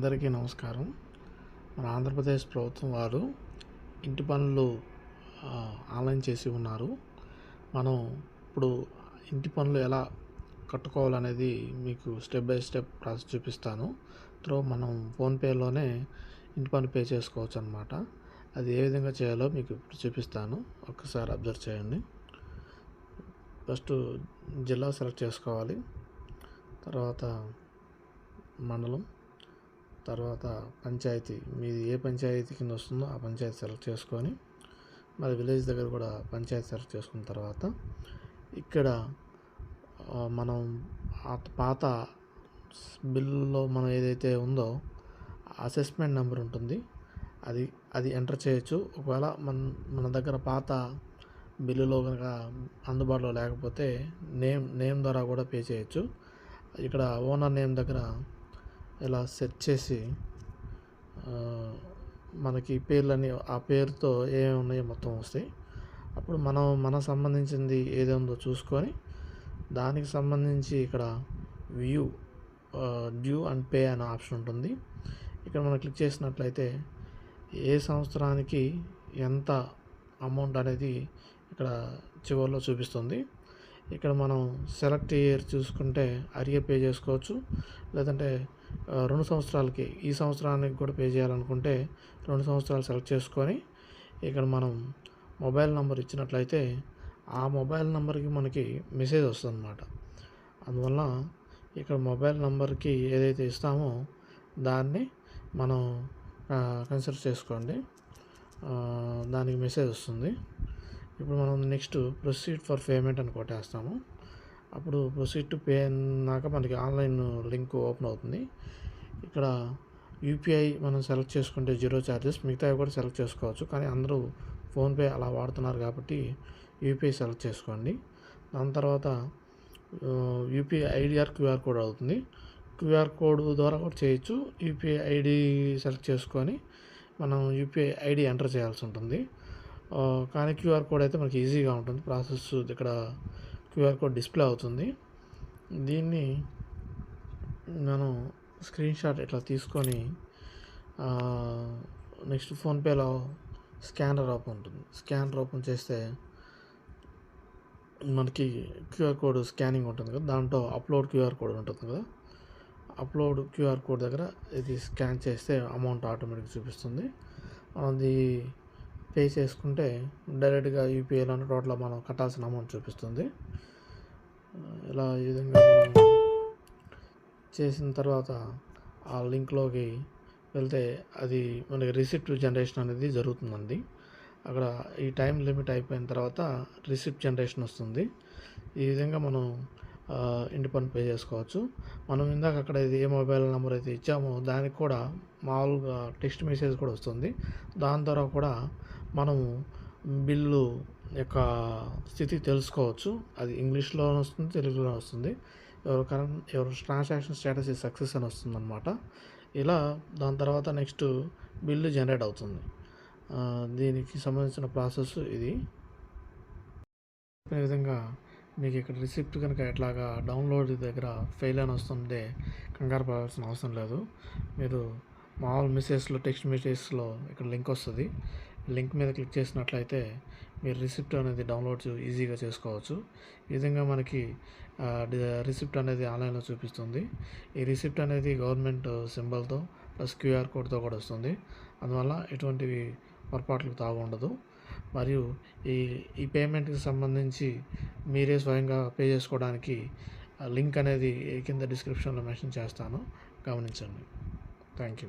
అందరికీ నమస్కారం. మన ఆంధ్రప్రదేశ్ ప్రభుత్వం వారు ఇంటి పనులు ఆన్లైన్ చేసి ఉన్నారు. మనం ఇప్పుడు ఇంటి పనులు ఎలా కట్టుకోవాలనేది మీకు స్టెప్ బై స్టెప్ ప్రాసెస్ చూపిస్తాను. త్రో మనం ఫోన్పేలోనే ఇంటి పని పే చేసుకోవచ్చు అనమాట అది ఏ విధంగా చేయాలో మీకు ఇప్పుడు చూపిస్తాను. ఒక్కసారి అబ్జర్వ్ చేయండి. ఫస్ట్ జిల్లా సెలెక్ట్ చేసుకోవాలి. తర్వాత మండలం. తర్వాత పంచాయతీ మీది ఏ పంచాయతీ కింద వస్తుందో ఆ పంచాయతీ సెలెక్ట్ చేసుకొని మరి విలేజ్ దగ్గర కూడా పంచాయతీ సెలెక్ట్ చేసుకున్న తర్వాత ఇక్కడ మనం పాత బిల్లులో మనం ఏదైతే ఉందో అసెస్మెంట్ నెంబర్ ఉంటుంది. అది అది ఎంటర్ చేయొచ్చు. ఒకవేళ మన మన దగ్గర పాత బిల్లులో కనుక అందుబాటులో లేకపోతే నేమ్ నేమ్ ద్వారా కూడా పే చేయొచ్చు. ఇక్కడ ఓనర్ నేమ్ దగ్గర ఇలా సెట్ చేసి మనకి పేర్లని ఆ పేరుతో ఏమేమి ఉన్నాయో మొత్తం వస్తాయి. అప్పుడు మనం మనకు సంబంధించింది ఏది ఉందో చూసుకొని దానికి సంబంధించి ఇక్కడ వ్యూ డ్యూ అండ్ పే అనే ఆప్షన్ ఉంటుంది. ఇక్కడ మనం క్లిక్ చేసినట్లయితే ఏ సంవత్సరానికి ఎంత అమౌంట్ అనేది ఇక్కడ చివరిలో చూపిస్తుంది. ఇక్కడ మనం సెలెక్ట్ ఇయర్ చూసుకుంటే అరియర్ పే చేసుకోవచ్చు. లేదంటే రెండు సంవత్సరాలకి ఈ సంవత్సరానికి కూడా పే చేయాలనుకుంటే రెండు సంవత్సరాలు సెలెక్ట్ చేసుకొని ఇక్కడ మనం మొబైల్ నెంబర్ ఇచ్చినట్లయితే ఆ మొబైల్ నెంబర్కి మనకి మెసేజ్ వస్తుంది అన్నమాట అందువల్ల ఇక్కడ మొబైల్ నెంబర్కి ఏదైతే ఇస్తామో దాన్ని మనం కన్సిడర్ చేసుకోండి. దానికి మెసేజ్ వస్తుంది. ఇప్పుడు మనం నెక్స్ట్ ప్రొసీడ్ ఫర్ పేమెంట్ అని కొట్టేస్తాము. అప్పుడు ప్రొసీడ్ టు పే అన్నాక మనకి ఆన్లైన్ లింక్ ఓపెన్ అవుతుంది. ఇక్కడ యూపీఐ మనం సెలెక్ట్ చేసుకుంటే జీరో ఛార్జెస్ మిగతావి కూడా సెలెక్ట్ చేసుకోవచ్చు. కానీ అందరూ ఫోన్పే అలా వాడుతున్నారు కాబట్టి యూపీఐ సెలెక్ట్ చేసుకోండి. దాని తర్వాత UPI ID or QR code అవుతుంది. క్యూఆర్ కోడ్ ద్వారా కూడా చేయొచ్చు. యూపీఐ ఐడి సెలెక్ట్ చేసుకొని మనం యూపీఐ ఐడి ఎంటర్ చేయాల్సి ఉంటుంది. కానీ క్యూఆర్ కోడ్ అయితే మనకి ఈజీగా ఉంటుంది. ప్రాసెస్ ఇక్కడ క్యూఆర్ కోడ్ డిస్ప్లే అవుతుంది. దీన్ని మనం స్క్రీన్ షాట్ ఇట్లా తీసుకొని నెక్స్ట్ ఫోన్పేలో స్కానర్ ఓపెన్ ఉంటుంది. స్కానర్ ఓపెన్ చేస్తే మనకి క్యూఆర్ కోడ్ స్కానింగ్ ఉంటుంది కదా. దాంట్లో అప్లోడ్ క్యూఆర్ కోడ్ ఉంటుంది కదా. అప్లోడ్ క్యూఆర్ కోడ్ దగ్గర ఇది స్కాన్ చేస్తే అమౌంట్ ఆటోమేటిక్ చూపిస్తుంది. మనది పే చేసుకుంటే డైరెక్ట్గా యూపీఐలో టోటల్ మనం కట్టాల్సిన అమౌంట్ చూపిస్తుంది. ఇలా ఈ విధంగా మనం చేసిన తర్వాత ఆ లింక్లోకి వెళ్తే అది మనకి రిసిప్ట్ జనరేషన్ అనేది జరుగుతుందండి. అక్కడ ఈ టైం లిమిట్ అయిపోయిన తర్వాత రిసిప్ట్ జనరేషన్ వస్తుంది. ఈ విధంగా మనం ఇంటి పన్ను పే చేసుకోవచ్చు. మనం ఇందాక అక్కడ ఇది ఏ మొబైల్ నెంబర్ అయితే ఇచ్చామో దానికి కూడా మామూలుగా టెక్స్ట్ మెసేజ్ కూడా వస్తుంది. దాని ద్వారా కూడా మనము బిల్లు యొక్క స్థితి తెలుసుకోవచ్చు. అది ఇంగ్లీష్లో వస్తుంది తెలుగులో వస్తుంది. ఎవరు కరెంట్ ఎవరు ట్రాన్సాక్షన్ స్టేటస్ సక్సెస్ అని వస్తుంది అనమాట ఇలా దాని తర్వాత నెక్స్ట్ బిల్లు జనరేట్ అవుతుంది. దీనికి సంబంధించిన ప్రాసెస్ ఇది. అదే విధంగా మీకు ఇక్కడ రిసిప్ట్ కనుక ఎట్లాగా డౌన్లోడ్ దగ్గర ఫెయిల్ అని వస్తుంటే కంగారు పడాల్సిన అవసరం లేదు. మీరు మామూలు మెసేజ్లో టెక్స్ట్ మెసేజ్లో ఇక్కడ లింక్ వస్తుంది. లింక్ మీద క్లిక్ చేసినట్లయితే మీరు రిసిప్ట్ అనేది డౌన్లోడ్ ఈజీగా చేసుకోవచ్చు. ఈ విధంగా మనకి రిసిప్ట్ అనేది ఆన్లైన్లో చూపిస్తుంది. ఈ రిసిప్ట్ అనేది గవర్నమెంట్ సింబల్తో ప్లస్ క్యూఆర్ కోడ్తో కూడా వస్తుంది. అందువల్ల ఎటువంటివి పొరపాట్లకు తాగుండదు. మరియు ఈ ఈ పేమెంట్కి సంబంధించి మీరే స్వయంగా పే చేసుకోవడానికి లింక్ అనేది కింద డిస్క్రిప్షన్లో మెన్షన్ చేస్తాను. గమనించండి. Thank you